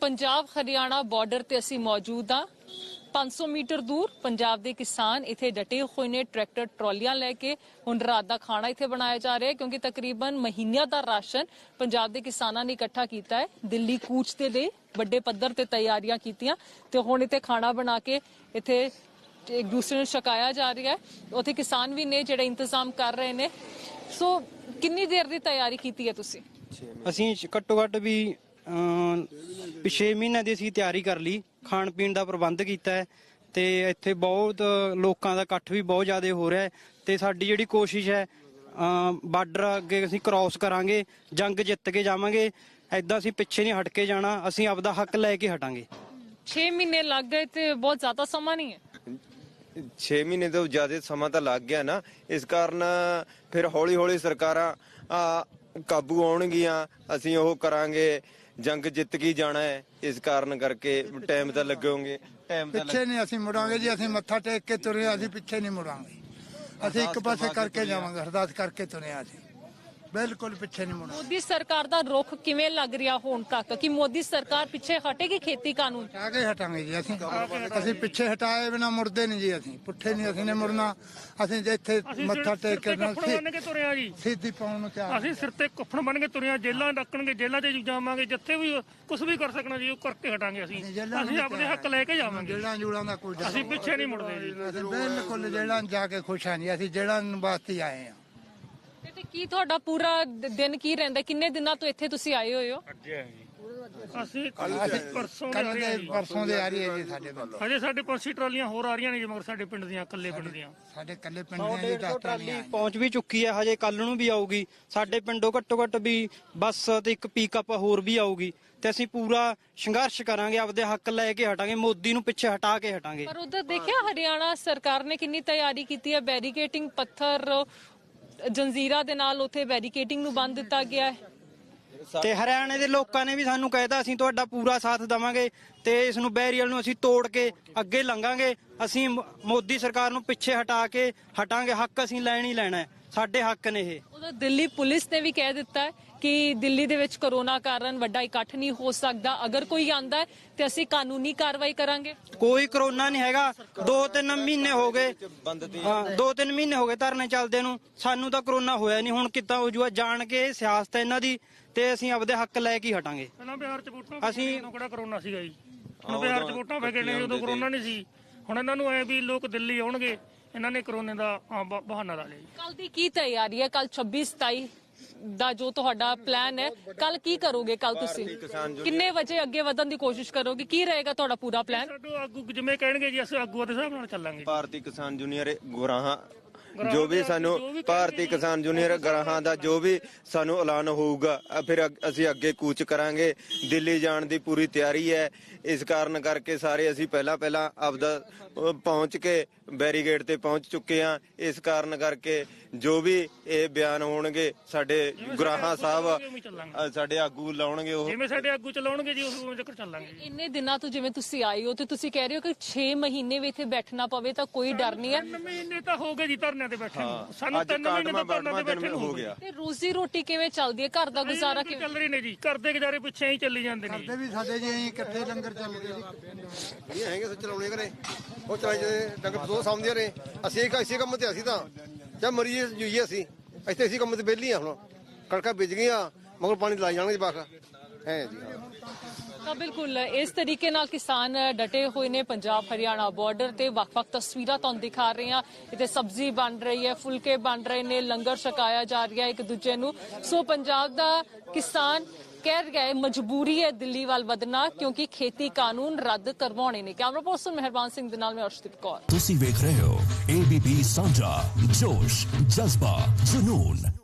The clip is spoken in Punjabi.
ਪੰਜਾਬ, ਹਰਿਆਣਾ ਬਾਰਡਰ ਤੇ ਅਸੀਂ ਮੌਜੂਦ ਹਾਂ। 500 ਮੀਟਰ ਦੂਰ ਪੰਜਾਬ ਦੇ ਕਿਸਾਨ ਇੱਥੇ ਡਟੇ ਹੋਏ ਨੇ, ਟਰੈਕਟਰ, ਟਰਾਲੀਆਂ ਲੈ ਕੇ। ਹੁਣ ਰਾਤ ਦਾ ਖਾਣਾ ਇੱਥੇ ਬਣਾਇਆ ਜਾ ਰਿਹਾ ਹੈ, ਕਿਉਂਕਿ ਤਕਰੀਬਨ ਮਹੀਨਿਆਂ ਦਾ ਰਾਸ਼ਨ ਪੰਜਾਬ ਦੇ ਕਿਸਾਨਾਂ ਨੇ ਇਕੱਠਾ ਕੀਤਾ ਹੈ। ਦਿੱਲੀ ਕੂਚ ਦੇ ਲਈ ਵੱਡੇ ਪੱਧਰ ਤੇ ਤਿਆਰੀਆਂ ਕੀਤੀਆਂ ਤੇ ਹੁਣ ਇੱਥੇ ਖਾਣਾ ਬਣਾ ਕੇ ਇੱਥੇ ਇੱਕ ਦੂਸਰੇ ਨੂੰ ਛਕਾਇਆ ਜਾ ਰਿਹਾ ਹੈ। ਉੱਥੇ ਕਿਸਾਨ ਵੀ ਨੇ ਜਿਹੜੇ ਇੰਤਜ਼ਾਮ ਕਰ ਰਹੇ ਨੇ। ਸੋ ਕਿੰਨੀ ਦੇਰ ਦੀ ਤਿਆਰੀ ਕੀਤੀ ਹੈ ਤੁਸੀਂ? ਅਸੀਂ ਘੱਟੋ ਘੱਟ ਵੀ ਪਿਛੇ ਮਹੀਨੇ ਦੀ ਅਸੀਂ ਤਿਆਰੀ ਕਰ ਲਈ ਖਾਣ ਪੀਣ ਦਾ ਪ੍ਰਬੰਧ ਕੀਤਾ ਹੈ ਤੇ ਇੱਥੇ ਬਹੁਤ ਲੋਕਾਂ ਦਾ ਇਕੱਠ ਵੀ ਬਹੁਤ ਜ਼ਿਆਦਾ ਹੋ ਰਿਹਾ ਹੈ ਤੇ ਸਾਡੀ ਜਿਹੜੀ ਕੋਸ਼ਿਸ਼ ਹੈ ਬਾਰਡਰ ਅੱਗੇ ਅਸੀਂ ਕ੍ਰਾਸ ਕਰਾਂਗੇ ਜੰਗ ਜਿੱਤ ਕੇ ਜਾਵਾਂਗੇ ਐਦਾਂ ਅਸੀਂ ਪਿੱਛੇ ਨਹੀਂ ਹਟ ਕੇ ਜਾਣਾ ਅਸੀਂ ਆਪਦਾ ਹੱਕ ਲੈ ਕੇ ਹਟਾਂਗੇ। 6 ਮਹੀਨੇ ਲੱਗ ਗਏ ਤੇ ਬਹੁਤ ਜ਼ਿਆਦਾ ਸਮਾਂ ਨਹੀਂ ਹੈ। 6 ਮਹੀਨੇ ਤੋਂ ਜ਼ਿਆਦਾ ਸਮਾਂ ਤਾਂ ਲੱਗ ਗਿਆ ਨਾ ਇਸ ਕਾਰਨ ਫਿਰ ਹੌਲੀ ਹੌਲੀ ਸਰਕਾਰਾਂ ਕਾਬੂ ਆਉਣਗੀਆਂ ਅਸੀਂ ਉਹ ਕਰਾਂਗੇ। ਜੰਗ ਜਿੱਤ ਕੇ ਜਾਣਾ ਹੈ। ਇਸ ਕਾਰਨ ਕਰਕੇ ਟਾਈਮ ਤਾਂ ਲੱਗੋਗੇ ਟਾਈਮ ਤਾਂ ਪਿੱਛੇ ਨਹੀਂ ਅਸੀਂ ਮੁੜਾਂਗੇ ਜੀ ਅਸੀਂ ਮੱਥਾ ਟੇਕ ਕੇ ਤੁਰੇ ਅਸੀਂ ਪਿੱਛੇ ਨਹੀਂ ਮੁੜਾਂਗੇ। ਅਸੀਂ ਇੱਕ ਪਾਸੇ ਕਰਕੇ ਜਾਵਾਂਗੇ ਅਰਦਾਸ ਕਰਕੇ ਤੁਰੇ ਹਾਂ ਅਸੀਂ। ਬਿਲਕੁਲ ਪਿੱਛੇ ਨਹੀਂ ਮੁੜਾਂਗੇ ਮੋਦੀ ਸਰਕਾਰ ਦਾ ਰੁਖ ਕਿਵੇਂ ਲੱਗ ਰਿਹਾ ਹੁਣ ਤੱਕ? ਕਿ ਮੋਦੀ ਸਰਕਾਰ ਪਿੱਛੇ ਹਟੇਗੀ ਖੇਤੀ ਕਾਨੂੰਨ? ਆ ਕੇ ਹਟਾਂਗੇ ਜੀ ਅਸੀਂ। ਅਸੀਂ ਪਿੱਛੇ ਹਟਾਏ ਬਿਨਾ ਮੁੜਦੇ ਨਹੀਂ ਜੀ ਅਸੀਂ। ਪੁੱਠੇ ਨਹੀਂ ਅਸੀਂ ਨੇ ਮੁੜਨਾ। ਅਸੀਂ ਜੇ ਇੱਥੇ ਮੱਥਾ ਟੇਕ ਕੇ ਨਾ ਕੱਪੜੇ ਬੰਨ ਕੇ ਤੁਰਿਆ ਜੀ। ਸਿੱਧੀ ਪਾਉਣ ਨੂੰ ਤਿਆਰ ਅਸੀਂ ਸਿਰ ਤੇ ਕੁੱਫਣ ਬੰਨ ਕੇ ਤੁਰਿਆ ਜੇਲਾਂ ਡੱਕਣਗੇ ਜੇਲਾਂ 'ਚ ਜਾਵਾਂਗੇ ਜਿੱਥੇ ਵੀ ਕੁਝ ਵੀ ਕਰ ਸਕਣਾ ਜੀ ਉਹ ਕਰਕੇ ਹਟਾਂਗੇ ਅਸੀਂ। ਅਸੀਂ ਆਪਣੇ ਹੱਕ ਲੈ ਕੇ ਜਾਵਾਂਗੇ। ਜੇੜਾਂ ਜੂੜਾਂ ਦਾ ਕੋਈ ਅਸੀਂ ਪਿੱਛੇ ਨਹੀਂ ਮੁੜਦੇ ਜੀ। ਅਸੀਂ ਬਿਲਕੁਲ ਜੇੜਾਂ ਜਾ ਕੇ ਖੁਸ਼ ਹਾਂ ਜੀ। ਅਸੀਂ ਜੇੜਾਂ ਵਾਸਤੇ ਆਏ ਹਾਂ। ਤੇ- ਤੇ ਕੀ ਤੁਹਾਡਾ ਪੂਰਾ ਦ- ਦਿਨ ਕੀ ਰਹਿੰਦਾ? ਕਿੰਨੇ ਦਿਨਾਂ ਤੋਂ ਇੱਥੇ ਤੁਸੀਂ ਆਏ ਹੋਏ ਹੋ? ਅਸੀਂ ਪਰਸੋਂ ਦੇ ਕੱਲ ਰਹੇ ਦੇ ਹਾਂ ਜੀ। ਪਰਸੋਂ ਦੇ ਆ ਰਹੀ ਹੈ ਜੀ ਸਾਡੇ ਪਿੰਡ। ਹਜੇ ਸਾਡੇ ਪੰਛੀ ਟਰਾਲੀਆਂ ਹੋਰ ਆ ਰਹੀਆਂ ਨੇ ਜੀ ਮਗਰ ਸਾਡੇ ਪਿੰਡ ਦੀਆਂ ਇਕੱਲੇ ਪਿੰਡ ਦੀਆਂ। ਸਾਡੇ ਕੱਲੇ ਪਿੰਡ ਦੀਆਂ ਜੀ ਦਸ ਟਰਾਲੀ ਪਹੁੰਚ ਵੀ ਚੁੱਕੀ ਹੈ ਹਜੇ ਕੱਲ ਨੂੰ ਵੀ ਆਊਗੀ। ਸਾਡੇ ਪਿੰਡੋਂ ਘੱਟੋ ਘੱਟ ਵੀ ਬੱਸ ਤੇ ਇੱਕ ਪਿਕਅਪ ਹੋਰ ਵੀ ਆਊਗੀ। ਤੇ ਅਸੀਂ ਪੂਰਾ ਸੰਘਰਸ਼ ਕਰਾਂਗੇ ਆਪਦੇ ਹੱਕ ਲੈ ਕੇ ਹਟਾਂਗੇ ਮੋਦੀ ਨੂੰ ਪਿੱਛੇ ਹਟਾ ਕੇ ਹਟਾਂਗੇ। ਪਰ ਉਧਰ ਦੇਖਿਆ ਹਰਿਆਣਾ ਸਰਕਾਰ ਨੇ ਕਿੰਨੀ ਤਿਆਰੀ ਕੀਤੀ ਹੈ ਬੈਰੀਕੇਟਿੰਗ ਪੱਥਰ ਜੰਜ਼ੀਰਾ ਦੇ ਨਾਲ ਉੱਥੇ ਬੈਰੀਕੇਟਿੰਗ ਨੂੰ ਬੰਦ ਦਿੱਤਾ ਗਿਆ ਹੈ। ਤੇ ਹਰਿਆਣੇ ਦੇ ਲੋਕਾਂ ਨੇ ਵੀ ਸਾਨੂੰ ਕਹਿਤਾ ਅਸੀਂ ਤੁਹਾਡਾ ਪੂਰਾ ਸਾਥ ਦਵਾਂਗੇ ਤੇ ਇਸ ਨੂੰ ਬੈਰੀਅਲ ਨੂੰ ਅਸੀਂ ਤੋੜ ਕੇ ਅੱਗੇ ਲੰਘਾਂਗੇ। ਅਸੀਂ ਮੋਦੀ ਸਰਕਾਰ ਨੂੰ ਪਿੱਛੇ ਹਟਾ ਕੇ ਹਟਾਂਗੇ ਹੱਕ ਅਸੀਂ ਲੈਣ ਹੀ ਲੈਣਾ ਹੈ। ਸਾਡੇ ਹੱਕ ਨੇ ਇਹ। ਉਧਰ ਦਿੱਲੀ ਪੁਲਿਸ ਨੇ ਵੀ ਕਹਿ ਦਿੱਤਾ ਕਿ ਦਿੱਲੀ ਦੇ ਵਿੱਚ ਕਰੋਨਾ ਕਾਰਨ ਵੱਡਾ ਇਕੱਠ ਨਹੀਂ ਹੋ ਸਕਦਾ। ਅਗਰ ਕੋਈ ਆਂਦਾ ਹੈ ਤੇ ਅਸੀਂ ਕਾਨੂੰਨੀ ਕਾਰਵਾਈ ਕਰਾਂਗੇ। ਕੋਈ ਕਰੋਨਾ ਨਹੀਂ ਹੈਗਾ। ਦੋ ਤਿੰਨ ਮਹੀਨੇ ਹੋ ਗਏ। ਹਾਂ ਦੋ ਤਿੰਨ ਮਹੀਨੇ ਹੋ ਗਏ ਧਰਨੇ ਚੱਲਦੇ ਨੂੰ। ਸਾਨੂੰ ਤਾਂ ਕਰੋਨਾ ਹੋਇਆ ਨਹੀਂ। ਹੁਣ ਕਿੱਦਾਂ ਹੋ ਜੂਆ ਜਾਣ ਕੇ ਸਿਆਸਤ ਹੈ ਇਹਨਾਂ ਦੀ ਤੇ ਅਸੀਂ ਆਪਦੇ ਹੱਕ ਲੈ ਕੇ ਹੀ ਹਟਾਂਗੇ। ਪਹਿਲਾਂ ਬਿਹਾਰ 'ਚ ਵੋਟਾਂ ਅਸੀਂ- ਕਿਹੜਾ ਕਰੋਨਾ ਸੀਗਾ ਜੀ? ਹੁਣ ਬਿਹਾਰ 'ਚ ਵੋਟਾਂ ਗਏ ਨੇ ਉਦੋਂ ਕਰੋਨਾ ਨਹੀਂ ਸੀ। ਹੁਣ ਇਹਨਾਂ ਨੂੰ ਐ ਵੀ ਲੋਕ ਦਿੱਲੀ ਆਉਣਗੇ। ਇਹਨਾਂ ਨੇ ਕਰੋਨੇ ਦਾ ਬਹਾਨਾ ਲਾ ਲਿਆ ਜੀ। ਕੱਲ ਦੀ ਕੀ ਤਿਆਰੀ ਹੈ? ਕੱਲ 26 27 ਦਾ ਜੋ ਤੁਹਾਡਾ ਪਲਾਨ ਹੈ ਕੱਲ ਕੀ ਕਰੋਗੇ ਕੱਲ ਤੁਸੀਂ? ਕਿੰਨੇ ਵਜੇ ਅੱਗੇ ਵਧਣ ਦੀ ਕੋਸ਼ਿਸ਼ ਕਰੋਗੇ? ਕੀ ਰਹੇਗਾ ਤੁਹਾਡਾ ਪੂਰਾ ਪਲਾਨ ਸਾਡੋ ਆਗੂ ਜਿਵੇਂ ਕਹਿਣਗੇ ਜੀ ਅਸੀਂ ਆਗੂਆਂ ਦੇ ਹਿਸਾਬ ਨਾਲ ਚੱਲਾਂਗੇ ਭਾਰਤੀ ਕਿਸਾਨ ਜੂਨੀਅਰ ਗੁਰਾਹਾਂ ਜੋ ਵੀ ਸਾਨੂੰ ਭਾਰਤੀ ਕਿਸਾਨ ਜੂਨੀਅਰ ਗਰਾਹਾਂ ਦਾ ਜੋ ਵੀ ਸਾਨੂੰ ਐਲਾਨ ਹੋਊਗਾ ਫਿਰ ਅਸੀਂ ਅੱਗੇ ਕੂਚ ਕਰਾਂਗੇ। ਦਿੱਲੀ ਜਾਣ ਦੀ ਪੂਰੀ ਤਿਆਰੀ ਹੈ। ਇਸ ਕਾਰਨ ਕਰਕੇ ਸਾਰੇ ਅਸੀਂ ਪਹਿਲਾਂ ਪਹਿਲਾਂ ਆਪਦਾ ਪਹੁੰਚ ਕੇ ਬੈਰੀਗੇਡ ਤੇ ਪਹੁੰਚ ਚੁੱਕੇ ਹਾਂ। ਇਸ ਕਾਰਨ ਕਰਕੇ ਜੋ ਵੀ ਇਹ ਬਿਆਨ ਹੋਣਗੇ ਸਾਡੇ ਗੁਰਾਹਾਂ ਸਾਹਿਬ ਸਾਡੇ ਆਗੂ ਲਾਉਣਗੇ ਉਹ। ਜਿਵੇਂ ਸਾਡੇ ਆਗੂ ਚਲਾਉਣਗੇ ਜੀ ਉਸ ਉਵੇਂ ਚੱਕਰ ਚੱਲਾਂਗੇ ਇੰਨੇ ਦਿਨਾਂ ਤੋਂ ਜਿਵੇਂ ਤੁਸੀਂ ਆਏ ਹੋ ਤੇ ਤੁਸੀਂ ਕਹਿ ਰਹੇ ਹੋ ਕਿ 6 ਮਹੀਨੇ ਵੀ ਇੱਥੇ ਬੈਠਣਾ ਪਵੇ ਤਾਂ ਕੋਈ ਡਰ ਨਹੀਂ ਹੈ। ਤਿੰਨ ਮਹੀਨੇ ਤਾਂ ਹੋ ਗਏ ਜੀ ਧਰਨਿਆਂ ਤੇ ਬੈਠੇ ਨੂੰ। ਸਾਨੂੰ ਅੱਜ ਤਿੰਨ ਮਹੀਨੇ ਕਾਟਮਾ ਤਾਂ ਧਰਨਿਆਂ ਬੜਮਾ ਤੇ ਬੈਠੇ ਨੂੰ ਹੋ ਗਿਆ। ਤੇ ਰੋਜ਼ੀ ਰੋਟੀ ਕਿਵੇਂ ਚੱਲਦੀ ਹੈ? ਘਰ ਦਾ ਗੁਜ਼ਾਰਾ ਕਿਵੇਂ? ਚੱਲ ਰਹੀ ਨੇ ਜੀ। ਘਰ ਦੇ ਗੁਜ਼ਾਰੇ ਪਿੱਛੇ ਹੀ ਚੱਲੀ ਜਾਂਦੇ ਨੇ। ਕਰਦੇ ਵੀ ਸਾਡੇ ਜੀ ਇਕੱਠੇ ਲੰਗਰ ਚੱਲਦੇ ਜੀ। ਇਹ ਹੈਗੇ ਸੋ ਚਲਾਉਣੇ ਕਰੇ ਉਹ ਜਿਹੜੇ ਡੰਗਰ ਦੋ ਸਾਹਮਣੇ ਰਹੇ। ਅਸੀਂ ਇੱਕ ਇਸੇ ਕੰਮ ਤੇ ਅਸੀਂ ਤਾਂ। ਜਾਂ ਮਰੀਏ, ਜੁਈਏ ਅਸੀਂ। ਇੱਥੇ ਇਸੇ ਕੰਮ ਤੇ ਵਿਹਲੀ ਆ ਹੁਣ। ਕਣਕਾਂ ਵਿਜ ਗਈਆਂ, ਮਗਰ ਪਾਣੀ ਲਾਈ ਜਾਣਗੇ ਬਾਕ ਹੈ ਜੀ ਤਾਂ ਬਿਲਕੁਲ, ਇਸ ਤਰੀਕੇ ਨਾਲ ਕਿਸਾਨ ਡਟੇ ਹੋਏ ਨੇ ਪੰਜਾਬ ਹਰਿਆਣਾ ਬਾਰਡਰ ਤੇ। ਵੱਖ-ਵੱਖ ਤਸਵੀਰਾਂ ਤੁਹਾਨੂੰ ਦਿਖਾ ਰਹੇ ਹਾਂ। ਇੱਥੇ ਸਬਜ਼ੀ ਬਣ ਰਹੀ ਹੈ, ਫੁਲਕੇ ਬਣ ਰਹੇ ਨੇ, ਲੰਗਰ ਛਕਾਇਆ ਜਾ ਰਿਹਾ ਇੱਕ ਦੂਜੇ ਨੂੰ। ਸੋ ਪੰਜਾਬ ਦਾ ਕਿਸਾਨ ਕਹਿ ਰਿਹਾ ਹੈ ਮਜਬੂਰੀ ਹੈ ਦਿੱਲੀ ਵੱਲ ਵਧਣਾ ਕਿਉਂਕਿ ਖੇਤੀ ਕਾਨੂੰਨ ਰੱਦ ਕਰਵਾਉਣੇ ਨੇ। ਕੈਮਰਾ ਪਰਸਨ ਮਹਿਰਬਾਨ ਸਿੰਘ ਦੇ ਨਾਲ ਮੈਂ ਅਰਸ਼ਦੀਪ ਕੌਰ। ਤੁਸੀਂ ਵੇਖ ਰਹੇ ਹੋ ABP ਸਾਂਝਾ ਜੋਸ਼, ਜਜ਼ਬਾ, ਜਨੂਨ।